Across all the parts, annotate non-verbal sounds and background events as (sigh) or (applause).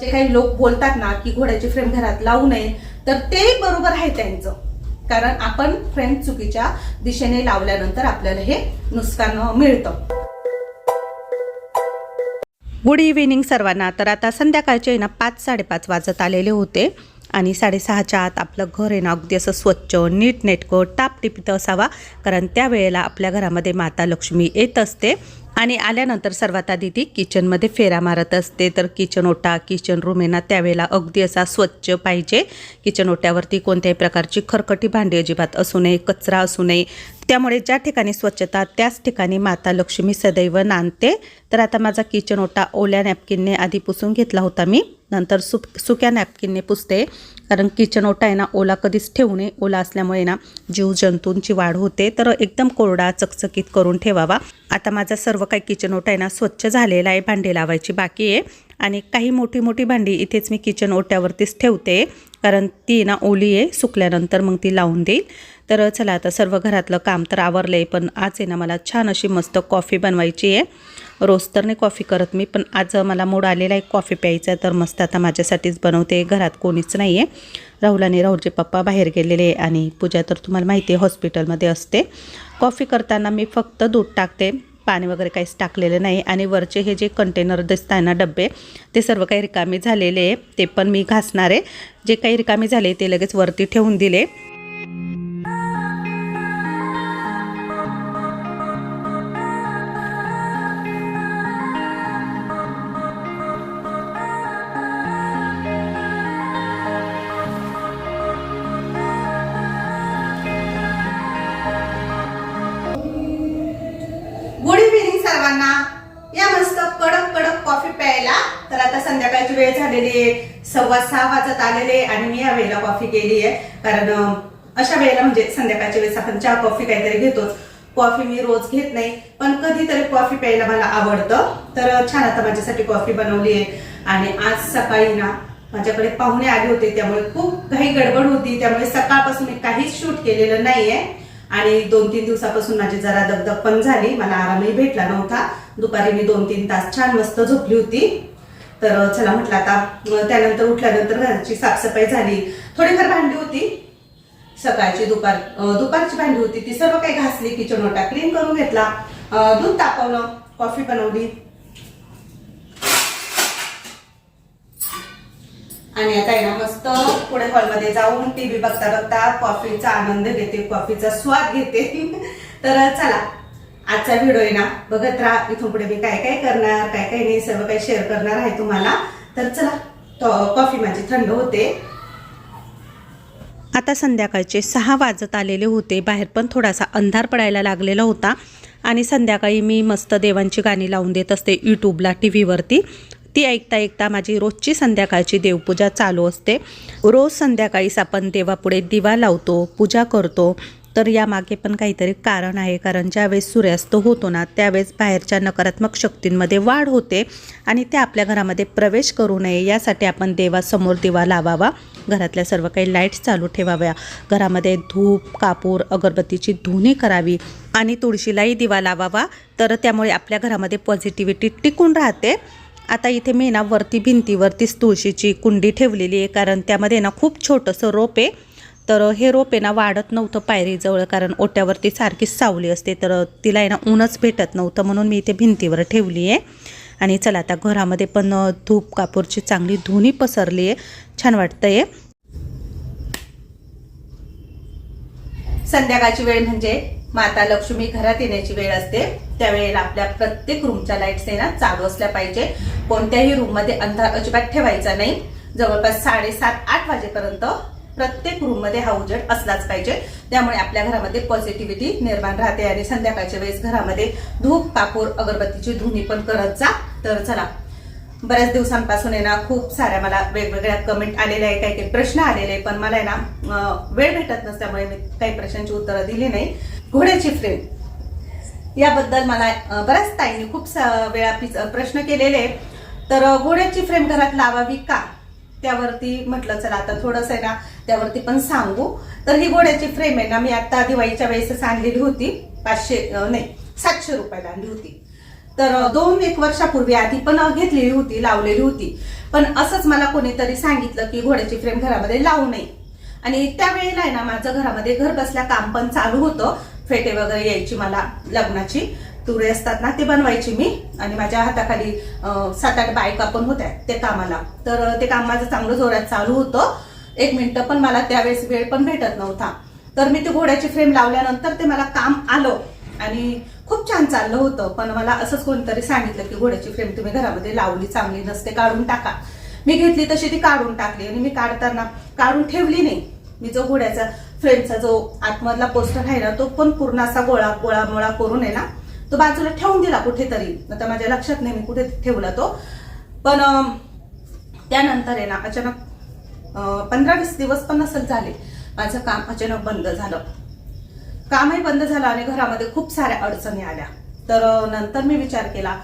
जे काही लोक बोलतात ना की घोड्याची फ्रेम घरात लावू नये तर ते बरोबर आहे त्यांचं. कारण आपण फ्रेम चुकीच्या दिशेने लावल्यानंतर आपल्याला हे नुकसान मिळतं. गुड इव्हिनिंग सर्वांना. तर आता संध्याकाळचे ना पाच साडेपाच वाजत आलेले होते आणि साडेसहाच्या आत आपलं घर आहे ना अगदी असं स्वच्छ नीटनेटकं टापटिपित असावा. कारण त्यावेळेला आपल्या घरामध्ये माता लक्ष्मी येत असते. आणि आल्यानंतर सर्वात आधी ती किचनमध्ये फेरा मारत असते. तर किचन ओटा किचन रूम आहे ना त्यावेळेला अगदी असा स्वच्छ पाहिजे. किचन ओट्यावरती कोणत्याही प्रकारची खरकटी भांडी अजिबात असू नये कचरा असू नये. त्यामुळे ज्या ठिकाणी स्वच्छता त्याच ठिकाणी माता लक्ष्मी सदैव नांदते. तर आता माझा किचन ओटा ओल्या नॅपकिनने आधी पुसून घेतला होता मी. नंतर सु सुक्या नॅपकिनने पुसते. कारण किचन ओटा आहे ना ओला कधीच ठेवू नये. ओला असल्यामुळे ना जीवजंतूंची वाढ होते. तर एकदम कोरडा चकचकीत करून ठेवावा. आता माझा सर्व काही किचन ओटा आहे ना स्वच्छ झालेला आहे. भांडी लावायची बाकी आहे. आणि काही मोठी मोठी भांडी इथेच मी किचन ओट्यावरतीच ठेवते. कारण ती ना ओली आहे सुकल्यानंतर मग ती लावून देईल. तर चला आता सर्व घरातलं काम तर आवरलं आहे पण आज आहे ना मला छान अशी मस्त कॉफी बनवायची आहे. रोज तर नाही कॉफी करत मी पण आज मला मूड आलेला आहे कॉफी प्यायचा तर मस्त आता माझ्यासाठीच बनवते. घरात कोणीच नाही आहे राहुल आणि राहुलचे पप्पा बाहेर गेलेले आहे आणि पूजा तर तुम्हाला माहिती आहे हॉस्पिटलमध्ये असते. कॉफी करताना मी फक्त दूध टाकते. पाणी वगैरे काहीच टाकलेलं नाही आणि वरचे हे जे कंटेनर दिसत आहे ना डबे ते सर्व काही रिकामी झालेले आहे. ते पण मी घासणार आहे. जे काही रिकामी झाले ते लगेच वरती ठेवून दिले. या मस्त कडक कडक कॉफी प्यायला. तर आता संध्याकाळची वेळ झालेली आहे. सव्वा सहा वाजत आलेले आणि मी या वेळेला कॉफी केली आहे. कारण अशा वेळेला म्हणजे संध्याकाळच्या वेळेस आपण चहा कॉफी काहीतरी घेतोच कॉफी मी रोज घेत नाही पण कधीतरी कॉफी प्यायला मला आवडतं. तर छान आता माझ्यासाठी कॉफी बनवली आहे. आणि आज सकाळी ना माझ्याकडे पाहुणे आले होते त्यामुळे खूप काही गडबड होती. त्यामुळे सकाळपासून मी काहीच शूट केलेलं नाहीये. आणि दोन तीन दिवसापासून माझी जरा दगदग पण झाली. मला आरामही भेटला नव्हता. दुपारी मी दोन तीन तास छान मस्त झोपली होती. तर चला म्हटलं आता त्यानंतर उठल्यानंतर घराची साफसफाई झाली. थोडीफार भांडी होती. सकाळची दुपार दुपारची भांडी होती. ती सर्व काही घासली किचन ओटा क्लीन करून घेतला. दूध तापवलं कॉफी बनवली. आणि आता आहे ना मस्त पुढे हॉलमध्ये जाऊन टीव्ही बघता बघता कॉफीचा आनंद घेते कॉफीचा स्वाद घेते. (laughs) तर चला. आजचा व्हिडिओ आहे ना बघत राहा इथून पुढे मी काय काय करणार काय काय नाही सर्व काही शेअर करणार आहे तुम्हाला. तर चला कॉफी माझी थंड होते. आता संध्याकाळचे सहा वाजत आलेले होते. बाहेर पण थोडासा अंधार पडायला लागलेला होता. आणि संध्याकाळी मी मस्त देवांची गाणी लावून देत असते यूट्यूबला टी व्हीवरती ती ऐकता ऐकता माझी रोजची संध्याकाळची देवपूजा चालू असते. रोज संध्याकाळीच आपण देवापुढे दिवा लावतो पूजा करतो. तर यामागे पण काहीतरी कारण आहे. कारण ज्यावेळेस सूर्यास्त होतो ना त्यावेळेस बाहेरच्या नकारात्मक शक्तींमध्ये वाढ होते आणि त्या आपल्या घरामध्ये प्रवेश करू नये यासाठी आपण देवासमोर दिवा लावावा. घरातल्या सर्व काही लाईट्स चालू ठेवाव्या. घरामध्ये धूप कापूर अगरबत्तीची धुनी करावी आणि तुळशीलाही दिवा लावावा. तर त्यामुळे आपल्या घरामध्ये पॉझिटिव्हिटी टिकून राहते. आता इथे मी ना वरती भिंतीवरतीच तुळशीची कुंडी ठेवलेली आहे. कारण त्यामध्ये ना खूप छोटंसं रोप आहे. तर हे रोप आहे ना वाढत नव्हतं पायरीजवळ कारण ओट्यावरती सारखीच सावली असते तर तिला आहे ना ऊनच भेटत नव्हतं म्हणून मी इथे भिंतीवर ठेवली आहे. आणि चला आता घरामध्ये पण धूप कापूरची चांगली धुनी पसरली आहे. छान वाटतंय. संध्याकाळची वेळ म्हणजे माता लक्ष्मी घरात येण्याची वेळ असते. त्यावेळेला आपल्या प्रत्येक रूमच्या लाईट्स आहे ना चालू असल्या पाहिजे. कोणत्याही रूममध्ये अंधार अजिबात ठेवायचा नाही. जवळपास साडेसात आठ वाजेपर्यंत प्रत्येक रूममध्ये हा उजेड असलाच पाहिजे. त्यामुळे आपल्या घरामध्ये पॉझिटिव्हिटी निर्माण राहते आणि संध्याकाळच्या वेळेस घरामध्ये धूप कापूर अगरबत्तीची धुनी पण करत जा. तर चला बऱ्याच दिवसांपासून आहे ना खूप साऱ्या मला वेगवेगळ्या कमेंट आलेल्या आहे काही काही प्रश्न आलेले आहे पण मला आहे ना वेळ भेटत नसल्यामुळे मी काही प्रश्नांची उत्तरं दिली नाही. घोड्याची फ्रेम याबद्दल मला बऱ्याच ताईंनी खूप सा- वेळा प्रश्न केलेले तर घोड्याची फ्रेम घरात लावावी का? त्यावरती म्हटलं चला आता थोडंसं आहे ना त्यावरती पण सांगू. तर ही घोड्याची फ्रेम आहे ना मी आता दिवाळीच्या वेळेसच आणलेली होती. पाचशे नाही सातशे रुपयाला आणली होती. तर दोन एक वर्षापूर्वी आधी पण घेतलेली होती लावलेली होती. पण असंच मला कोणीतरी सांगितलं की घोड्याची फ्रेम घरामध्ये लावू नये. आणि त्यावेळेला आहे ना माझं घरामध्ये घर बसल्या काम पण चालू होतं. फेटे वगैरे यायची मला लग्नाची. तुरे असतात ना ते बनवायची मी. आणि माझ्या हाताखाली सात आठ बायका पण होत्या ते कामाला. तर ते काम माझं चांगलं जोरात चालू होतं. एक मिनटं पण मला त्यावेळेस वेळ पण भेटत नव्हता. तर मी ते घोड्याची फ्रेम लावल्यानंतर ते मला काम आलं आणि खूप छान चाललं होतं. पण मला असंच कोणतरी सांगितलं की घोड्याची फ्रेम तुम्ही घरामध्ये लावली चांगली नसते काढून टाका. मी घेतली तशी ती काढून टाकली आणि मी काढताना काढून ठेवली नाही. मी जो घोड्याचा फ्रेमचा जो आतमधला पोस्टर आहे ना तो पण पूर्ण असा गोळा गोळा मोळा करून आहे ना तो बाजूला ठेवून दिला कुठेतरी. आता माझ्या लक्षात नाही मी कुठे ठेवला तो. पण त्यानंतर आहे ना अचानक पंधरा वीस दिवस पण नसेल झाले. माझं काम अचानक बंद झालं. कामही बंद झालं आणि घरामध्ये खूप साऱ्या अडचणी आल्या. तर नंतर मी विचार केला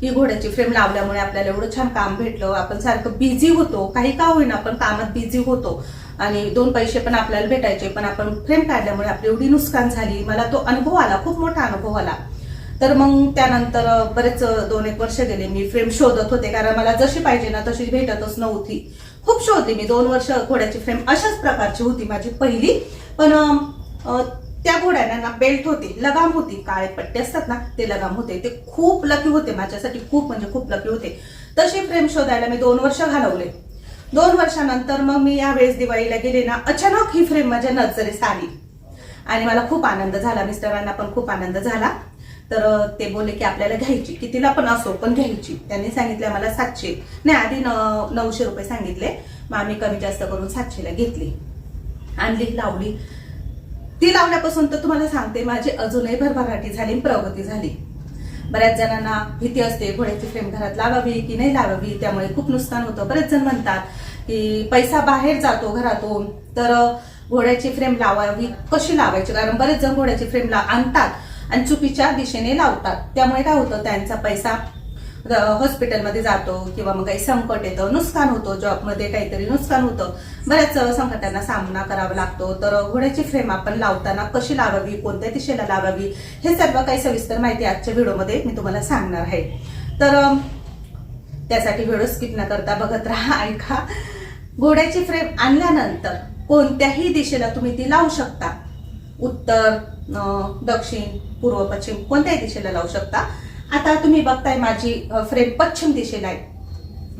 की घोड्याची फ्रेम लावल्यामुळे आपल्याला एवढं छान काम भेटलं. आपण सारखं बिझी होतो. काही का होईना आपण कामात बिझी होतो. आणि दोन पैसे पण आपल्याला भेटायचे पण आपण फ्रेम काढल्यामुळे आपली एवढी नुकसान झाली. मला तो अनुभव आला खूप मोठा अनुभव आला. तर मग त्यानंतर बरेच दोन एक वर्ष गेले मी फ्रेम शोधत होते. कारण मला जशी पाहिजे ना तशी भेटतच नव्हती. खूप शोधली मी. दोन वर्ष घोड्याची फ्रेम अशाच प्रकारची होती माझी पहिली. पण त्या घोड्यांना ना बेल्ट होती लगाम होती. काळे पट्टे असतात ना ते लगाम होते. ते खूप लकी होते माझ्यासाठी. खूप म्हणजे खूप लकी होते. तशी फ्रेम शोधायला मी दोन वर्ष घालवले. दोन वर्षानंतर मग मी यावेळेस दिवाळीला गेले ना अचानक ही फ्रेम माझ्या नजरेस आली. आणि मला खूप आनंद झाला. मिस्टरांना पण खूप आनंद झाला. तर ते बोलले की आपल्याला घ्यायची कितीला पण असो पण घ्यायची. त्यांनी सांगितलं मला सातशे. नाही आधी न- नऊशे रुपये सांगितले. मग आम्ही कमी जास्त करून सातशेला घेतली. आणली लावली. ती लावल्यापासून तर तुम्हाला सांगते माझी अजूनही भरभराटी झाली प्रगती झाली. बऱ्याच जणांना भीती असते घोड्याची फ्रेम घरात लावावी की नाही लावावी? त्यामुळे खूप नुकसान होतं. बरेच जण म्हणतात की पैसा बाहेर जातो घरातून. तर घोड्याची फ्रेम लावावी कशी लावायची? कारण बरेच जण घोड्याची फ्रेम ला आणतात. आणि चुकीच्या दिशेने लावतात. त्यामुळे काय होतं त्यांचा पैसा हॉस्पिटलमध्ये जातो किंवा मग काही संकट येतं नुकसान होतं जॉबमध्ये काहीतरी नुकसान होतं. बऱ्याच संकटांना सामना करावा लागतो. तर घोड्याची फ्रेम आपण लावताना कशी लावावी कोणत्या दिशेला लावावी हे सर्व काही सविस्तर माहिती आजच्या व्हिडिओमध्ये मी तुम्हाला सांगणार आहे. तर त्यासाठी व्हिडिओ स्किप न करता बघत राहा ऐका. घोड्याची फ्रेम आणल्यानंतर कोणत्याही दिशेला तुम्ही ती लावू शकता. उत्तर दक्षिण पूर्व पश्चिम कोणत्याही दिशेला लावू शकता. आता तुम्ही बघताय माझी फ्रेम पश्चिम दिशेला आहे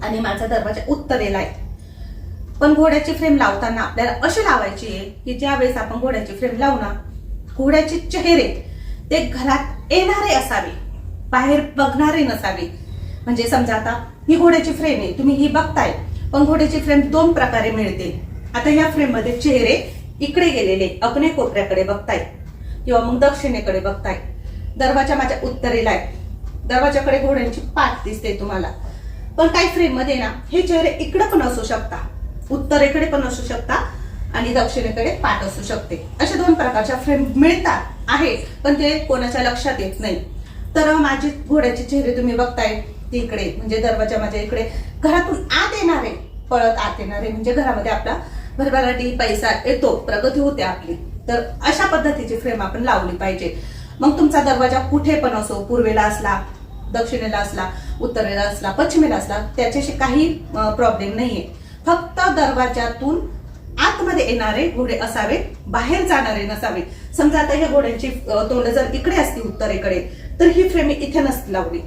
आणि माझा दरवाजा उत्तरेला आहे. पण घोड्याची फ्रेम लावताना आपल्याला अशी लावायची आहे की ज्या वेळेस आपण घोड्याची फ्रेम लावू ना घोड्याचे चेहरे ते घरात येणारे असावे बाहेर बघणारे नसावे. म्हणजे समजा आता ही घोड्याची फ्रेम आहे तुम्ही ही बघताय पण घोड्याची फ्रेम दोन प्रकारे मिळते. आता या फ्रेममध्ये चेहरे इकडे गेलेले अग्ने कोपऱ्याकडे बघताय. किंवा मग दक्षिणेकडे बघताय. दरवाजा माझ्या उत्तरेला आहे. दरवाजाकडे घोड्यांची पाठ दिसते तुम्हाला. पण काही फ्रेममध्ये ना हे चेहरे इकडे पण असू शकता. उत्तरेकडे पण असू शकता आणि दक्षिणेकडे पाठ असू शकते. अशा दोन प्रकारच्या फ्रेम मिळतात आहे पण ते कोणाच्या लक्षात येत नाही. तर माझे घोड्याचे चेहरे तुम्ही बघताय तिकडे इकडे म्हणजे दरवाजा माझ्या इकडे. घरातून आत येणारे पळत आत येणारे म्हणजे घरामध्ये आपला भरभराटी पैसा येतो प्रगती होते आपली. तर अशा पद्धतीची फ्रेम आपण लावली पाहिजे. मग तुमचा दरवाजा कुठे पण असो पूर्वेला असला दक्षिणेला असला उत्तरेला असला पश्चिमेला असला त्याच्याशी काही प्रॉब्लेम नाहीये. फक्त दरवाजातून आतमध्ये येणारे घोडे असावे बाहेर जाणारे नसावे. समजा आता ह्या घोड्यांची तोंड जर इकडे असती उत्तरेकडे तर ही फ्रेम मी इथे नसती लावली.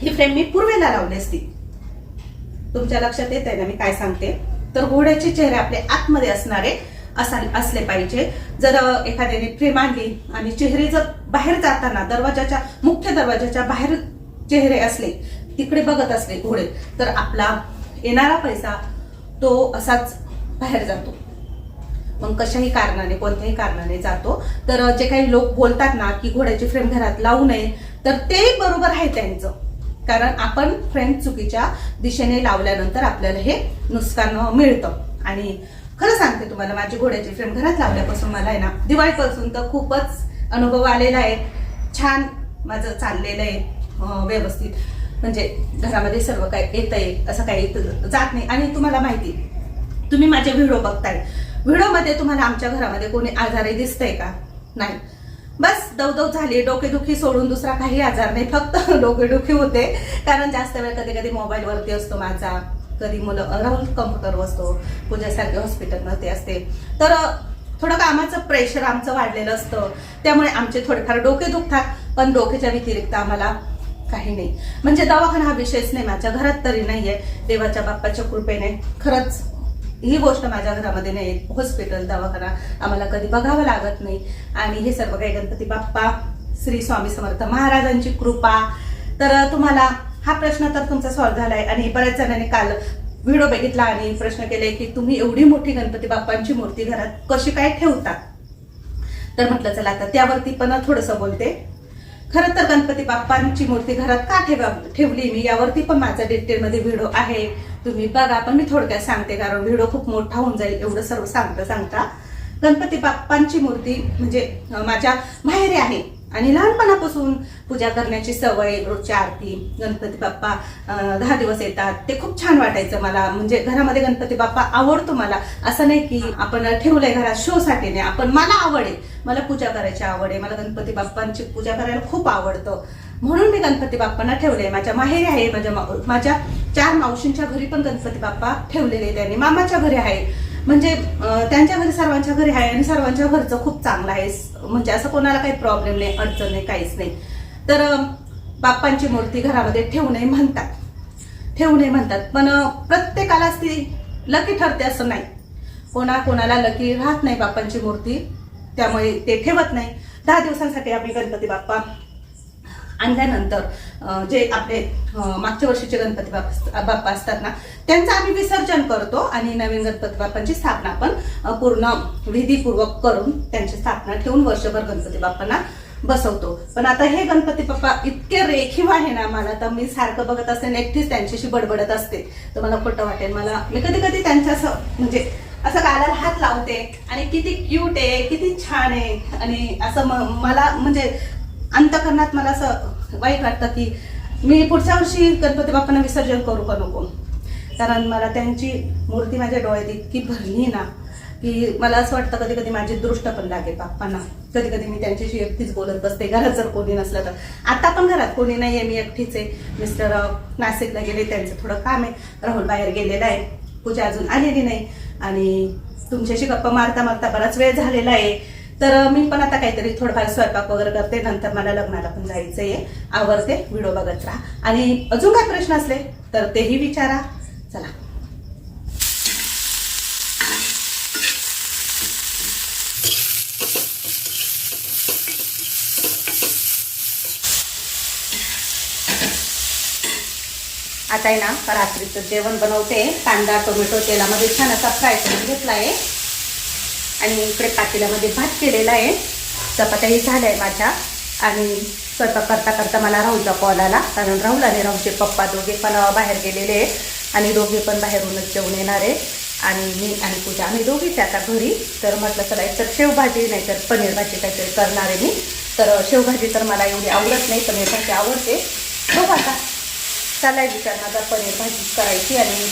ही फ्रेम मी पूर्वेला लावली असती. तुमच्या लक्षात येत आहे ना मी काय सांगते? तर घोड्याचे चेहरे आपले आतमध्ये असणारे असले पाहिजे. जर एखाद्याने फ्रेम आणली आणि चेहरे जर बाहेर जाताना दरवाजाच्या मुख्य दरवाजाच्या बाहेर चेहरे असले तिकडे बघत असले घोडे तर आपला येणारा पैसा तो असाच बाहेर जातो. मग कशाही कारणाने कोणत्याही कारणाने जातो. तर जे काही लोक बोलतात ना की घोड्याची फ्रेम घरात लावू नये तर ते बरोबर आहे त्यांचं. कारण आपण फ्रेम चुकीच्या दिशेने लावल्यानंतर आपल्याला हे नुकसान मिळतं. आणि खरं सांगते तुम्हाला माझी घोड्याची फ्रेम घरात लावल्यापासून मला आहे ना दिवाळीपासून तर खूपच अनुभव आलेला आहे. छान माझं चाललेलं आहे व्यवस्थित. म्हणजे घरामध्ये सर्व काही येत आहे असं काही जात नाही. आणि तुम्हाला माहिती तुम्ही माझे व्हिडिओ बघताय. व्हिडिओमध्ये तुम्हाला आमच्या घरामध्ये कोणी आजारी दिसतंय का? नाही. बस दवदव झाली डोकेदुखी सोडून दुसरा काही आजार नाही फक्त (laughs) डोकेदुखी होते. कारण जास्त वेळ कधी कधी मोबाईलवरती असतो माझा. कधी मुलं राहुल कम्फर्टर असतो पूजासारखे हॉस्पिटलमध्ये असते. तर थोडं कामाचं प्रेशर आमचं वाढलेलं असतं. त्यामुळे आमचे थोडेफार डोके दुखतात पण डोक्याच्या व्यतिरिक्त आम्हाला काही नाही. म्हणजे दवाखाना हा विषयच नाही माझ्या घरात तरी नाहीये. देवाच्या बाप्पाच्या कृपेने खरंच ही गोष्ट माझ्या घरामध्ये नाही हॉस्पिटल दवाखाना आम्हाला कधी बघावं लागत नाही. आणि हे सर्व काही गणपती बाप्पा श्री स्वामी समर्थ महाराजांची कृपा. तर तुम्हाला हा प्रश्न तर तुमचा सॉल्व्ह झालाय. आणि बऱ्याच जणांनी काल व्हिडिओ बघितला आणि प्रश्न केले की तुम्ही एवढी मोठी गणपती बाप्पांची मूर्ती घरात कशी काय ठेवता? तर म्हटलं चला आता त्यावरती पण थोडंसं बोलते. खरं तर गणपती बाप्पांची मूर्ती घरात का ठेवा ठेवली? मी यावरती पण माझा डिटेलमध्ये व्हिडिओ आहे. तुम्ही बघा पण मी थोडक्यात सांगते कारण व्हिडिओ खूप मोठा होऊन जाईल एवढं सर्व सांगता सांगता. गणपती बाप्पांची मूर्ती म्हणजे माझ्या माहेरी आहे. आणि लहानपणापासून पूजा करण्याची सवय रोजची आरती गणपती बाप्पा दहा दिवस येतात. ते खूप छान वाटायचं मला. म्हणजे घरामध्ये गणपती बाप्पा आवडतो मला. असं नाही की आपण ठेवलंय घरात शो साठी नाही आपण मला आवड आहे. मला पूजा करायची आवड आहे. मला गणपती बाप्पांची पूजा करायला खूप आवडतं. म्हणून मी गणपती बाप्पांना ठेवले माझ्या माहेरी आहे. माझ्या माझ्या चार मावशींच्या घरी पण गणपती बाप्पा ठेवलेले त्यांनी मामाच्या घरी आहे. म्हणजे त्यांच्या घरी सर्वांच्या घरी आहे आणि सर्वांच्या घरचं खूप चांगलं आहे. म्हणजे असं कोणाला काही प्रॉब्लेम नाही अडचण नाही काहीच नाही. तर बाप्पांची मूर्ती घरामध्ये ठेवू नये म्हणतात. ठेवू नये म्हणतात. पण प्रत्येकालाच ती लकी ठरते असं नाही. कोणा कोणाला लकी राहत नाही बाप्पांची मूर्ती. त्यामुळे ते ठेवत नाही. दहा दिवसांसाठी आम्ही गणपती बाप्पा आणल्यानंतर जे आपले मागच्या वर्षीचे गणपती बाप्पा बाप्पा असतात ना त्यांचं आम्ही विसर्जन करतो आणि नवीन गणपती बाप्पांची स्थापना पण पूर्ण विधीपूर्वक करून त्यांची स्थापना ठेवून वर्षभर गणपती बाप्पांना बसवतो. पण आता हे गणपती बाप्पा इतके रेखीव आहे ना मला तर मी सारखं बघत असते आणि एकटीच त्यांच्याशी बडबडत असते. तर मला खोटं वाटेल. मला मी कधी कधी त्यांच्या असं म्हणजे असं गालाला हात लावते आणि किती क्यूट आहे किती छान आहे. आणि असं मला म्हणजे अंतकरणात मला असं वाईट वाटतं की मी पुढच्या वर्षी गणपती बाप्पांना विसर्जन करू का नको? कारण मला त्यांची मूर्ती माझ्या डोळ्यात इतकी भरली ना की मला असं वाटतं कधी कधी माझी दृष्ट पण लागेल बाप्पांना. कधी कधी मी त्यांच्याशी एकटीच बोलत बसते घरात जर कोणी नसलं तर. आता पण घरात कोणी नाही आहे मी एकटीच आहे. मिस्टर नाशिकला गेले त्यांचं थोडं काम आहे. राहुल बाहेर गेलेला आहे. पूजा अजून आलेली नाही. आणि तुमच्याशी गप्पा मारता मारता बराच वेळ झालेला आहे. तर मी पण आता काहीतरी थोडंफार स्वयंपाक वगैरे करते. नंतर मला लग्नाला पण जायचं आहे आवडते व्हिडिओ बघत राहा. आणि अजून काय प्रश्न असले तर तेही विचारा. चला. आता आहे ना रात्रीचं जेवण बनवते. कांदा टोमॅटो तेलामध्ये छान असा फ्राय करून घेतला आहे आणि इकडे पातेल्यामध्ये भात केलेला आहे. चपात्याही झाल्या आहे माझ्या. आणि स्वयंपाक करता करता मला राहुलचा कॉल आला. कारण राहुल आणि राहुलचे पप्पा दोघे पण बाहेर गेलेले आहेत. आणि दोघे पण बाहेरूनच जेवण येणार आहे आणि मी आणि पूजा आम्ही दोघीच आहे आता घरी. तर म्हटलं चला एक तर शेवभाजी नाही तर पनीर भाजी काहीतरी करणार आहे मी. तर शेवभाजी तर मला एवढी आवडत नाही पनीर भाजी आवडते. बघू आता. चालाय विचार माझा पनीर भाजी करायची आणि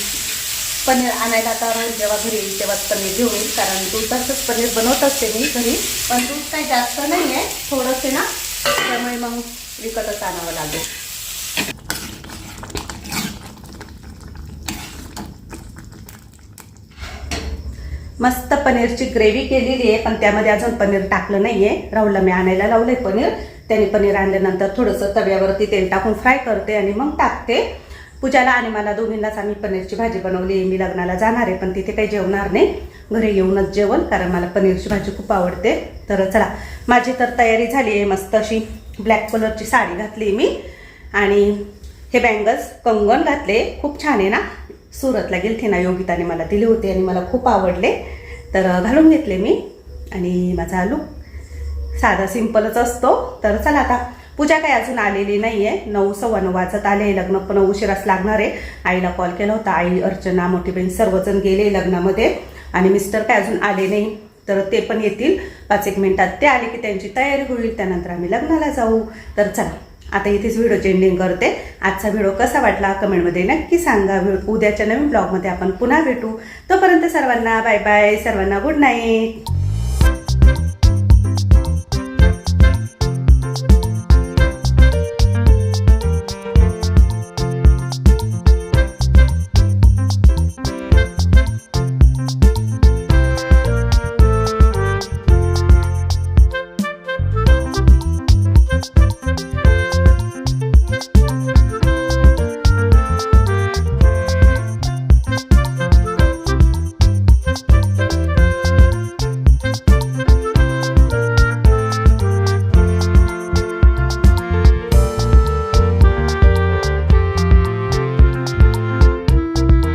पनीर आणायला आता राहील जेव्हा घरी येईल तेव्हाच पनीर घेऊन येईल कारण दुधाचंच पनीर बनवत असते मी घरी. पण दूध काही जास्त नाही आहे थोडंसे ना. त्यामुळे मग विकतच आणावं लागेल. मस्त पनीरची ग्रेव्ही केलेली आहे पण त्यामध्ये अजून पनीर टाकलं नाही आहे राहुलला मी आणायला लावलंय पनीर. त्याने पनीर आणल्यानंतर थोडंसं तव्यावरती तेल टाकून फ्राय करते आणि मग टाकते. पूजाला आणि मला दोघींनाच आम्ही पनीरची भाजी बनवली मी लग्नाला जाणार आहे पण तिथे काही जेवणार नाही. घरी येऊनच जेवण कारण मला पनीरची भाजी खूप आवडते. तर चला माझी तर तयारी झाली आहे मस्त अशी ब्लॅक कलरची साडी घातली मी. आणि हे बँगल्स कंगन घातले. खूप छान आहे ना. सुरतला गेलते ना योगिताने मला दिले होते आणि मला खूप आवडले. तर घालून घेतले मी. आणि माझा लुक साधा सिंपलच असतो. तर चला आता पूजा काही अजून आलेली नाहीये. नऊ सव्वा नऊ वाजत आले लग्न पण उशिराच लागणार आहे. आईला कॉल केला होता. आई अर्चना मोठी बहीण सर्वजण गेले लग्नामध्ये. आणि मिस्टर काय अजून आले नाही. तर ते पण येतील. पाच एक मिनिटात ते आले की त्यांची तयारी होईल. त्यानंतर आम्ही लग्नाला जाऊ. तर चला. आता इथेच व्हिडिओ एंडिंग करते. आजचा व्हिडिओ कसा वाटला? कमेंटमध्ये नक्की सांगा. उद्याच्या नवीन ब्लॉगमध्ये आपण पुन्हा भेटू. तोपर्यंत सर्वांना बाय बाय सर्वांना गुड नाईट